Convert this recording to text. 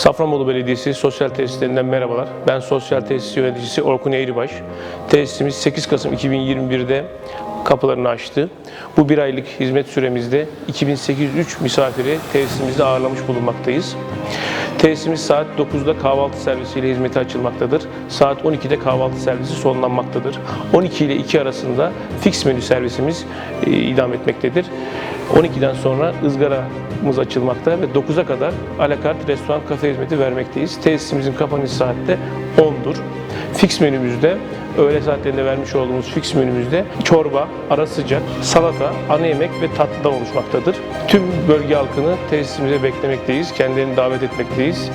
Safranbolu Belediyesi Sosyal Tesislerinden merhabalar. Ben Sosyal Tesis Yöneticisi Orkun Eğribaş. Tesisimiz 8 Kasım 2021'de kapılarını açtı. Bu bir aylık hizmet süremizde 2803 misafiri tesisimizde ağırlamış bulunmaktayız. Tesisimiz saat 9'da kahvaltı servisiyle hizmete açılmaktadır. Saat 12'de kahvaltı servisi sonlanmaktadır. 12 ile 2 arasında fix menü servisimiz e, idam etmektedir. 12'den sonra ızgaramız açılmakta ve 9'a kadar alakart restoran kafe hizmeti vermekteyiz. Tesisimizin kapanış saati de 10'dur. Fix menümüzde öğle saatlerinde vermiş olduğumuz fix menümüzde çorba, ara sıcak, salata, ana yemek ve tatlıdan oluşmaktadır. Tüm bölge halkını tesisimize beklemekteyiz. Kendilerini davet etmekteyiz.